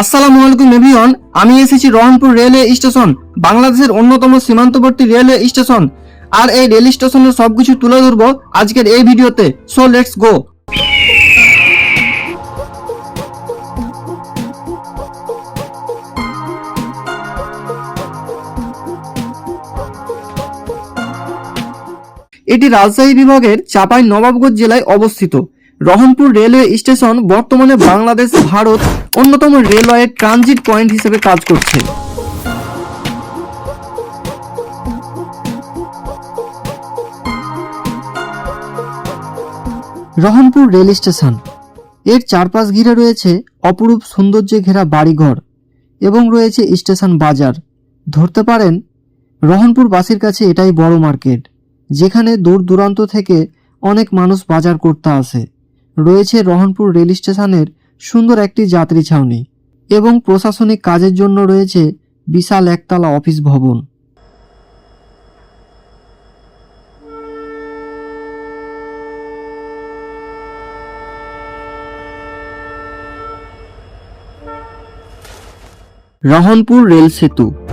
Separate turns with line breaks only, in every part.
আসসালামু আলাইকুম এভরিওয়ান, আমি এসেছি রহনপুর রেলওয়ে স্টেশন, বাংলাদেশের অন্যতম সীমান্তবর্তী রেলওয়ে স্টেশন। আর এই রেল স্টেশনের সবকিছু তুলে ধরবো আজকের এই ভিডিওতে। সো লেটস গো এটি রাজশাহী বিভাগের চাপাই নবাবগঞ্জ জেলায় অবস্থিত। রহনপুর রেলওয়ে স্টেশন বর্তমানে বাংলাদেশ, ভারত অন্যতম রেলওয়ে ট্রানজিট পয়েন্ট হিসেবে কাজ করছে। Rohanpur rail station. এর চারপাশ ঘিরে রয়েছে অপরূপ সৌন্দর্যে ঘেরা বাড়িঘর এবং রয়েছে স্টেশন বাজার। ধরতে পারেন রহনপুরবাসীর কাছে এটাই বড় মার্কেট, যেখানে দূর দূরান্ত থেকে অনেক মানুষ বাজার করতে আসে। রয়েছে রহনপুর রেল স্টেশনের সুন্দর একটি যাত্রী ছাউনি এবং প্রশাসনিক কাজের জন্য রয়েছে বিশাল একতলা অফিস ভবন। রহনপুর রেল সেতু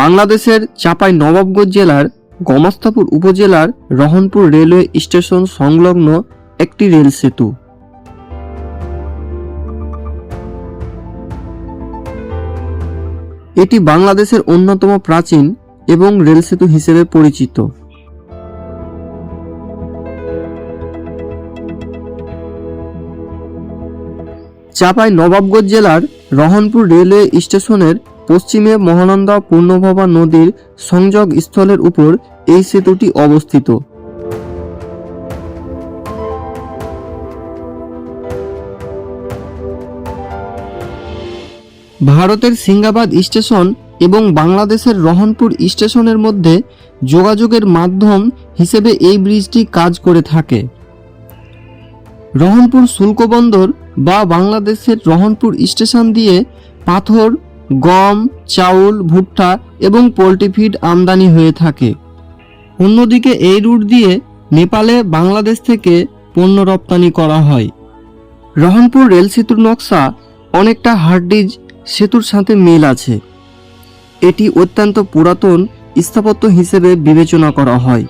বাংলাদেশের চাপাই নবাবগঞ্জ জেলার গমস্তাপুর উপজেলার রহনপুর রেলওয়ে স্টেশন সংলগ্ন একটি রেল সেতু। এটি বাংলাদেশের অন্যতম প্রাচীন এবং রেল সেতু হিসেবে পরিচিত। চাপাই নবাবগঞ্জ জেলার রহনপুর রেলওয়ে স্টেশনের পশ্চিমে মহানন্দা পূর্ণভবা নদীর সংযোগ স্থলের উপর এই সেতুটি অবস্থিত। ভারতের সিঙ্গাবাদ স্টেশন এবং বাংলাদেশের রহনপুর স্টেশনের মধ্যে যোগাযোগের মাধ্যম হিসেবে এই ব্রিজটি কাজ করে থাকে। রহনপুর শুল্ক বন্দর বা বাংলাদেশের রহনপুর স্টেশন দিয়ে পাথর গম, চাউল, ভুট্টা এবং পোলট্রি ফিড আমদানি হয়ে থাকে। অন্যদিকে এই রুট দিয়ে নেপালে বাংলাদেশ থেকে পণ্য রপ্তানি করা হয়। রহনপুর রেল সেতুর নকশা অনেকটা হার্ডিজ সেতুর সাথে মিল আছে। এটি অত্যন্ত পুরাতন স্থাপত্য হিসেবে বিবেচনা করা হয়।